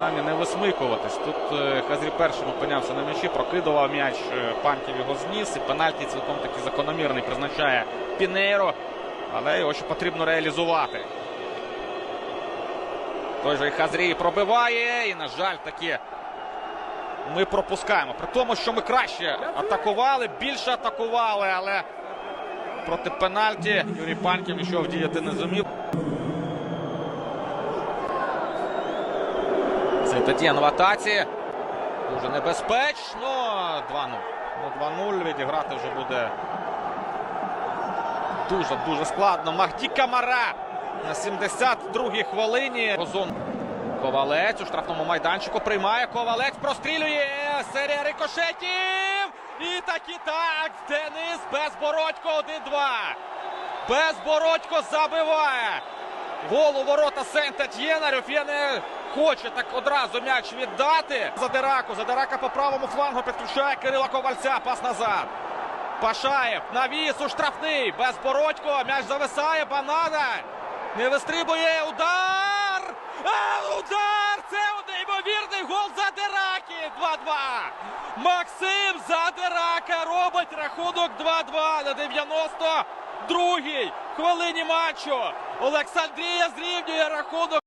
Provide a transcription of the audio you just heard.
Намі не висмикуватись. Тут е, Хазрі першим опинявся на м'ячі, прокидував м'яч, е, Панків його зніс. І пенальті цілком таки закономірний призначає Пінейро. Але його ще потрібно реалізувати. Той же і Хазрій пробиває. І, на жаль, таки ми пропускаємо. При тому, що ми краще атакували, більше атакували, але проти пенальті Юрій Панків нічого вдіяти не зумів. Сентетєн в атаці. Дуже небезпечно. 2-0. Ну, 2-0 відіграти вже буде дуже-дуже складно. Махді Камара на 72-й хвилині. Озон Ковалець у штрафному майданчику приймає. Ковалець прострілює. Серія рикошетів. І так і так. Денис Безбородько 1-2. Безбородько забиває. Гол у ворота Сент-Етьєна. Рюфє не хоче так одразу м'яч віддати. Задираку. Задирака по правому флангу підключає Кирила Ковальця. Пас назад. Пашаєв. Навіс у штрафний. Безбородько. М'яч зависає. Банана. Не вистрибує. Удар! А, удар! Це неймовірний гол Задираки. 2-2. Максим Задирака робить рахунок 2-2 на 92-й хвилині матчу. Олександрія зрівнює рахунок.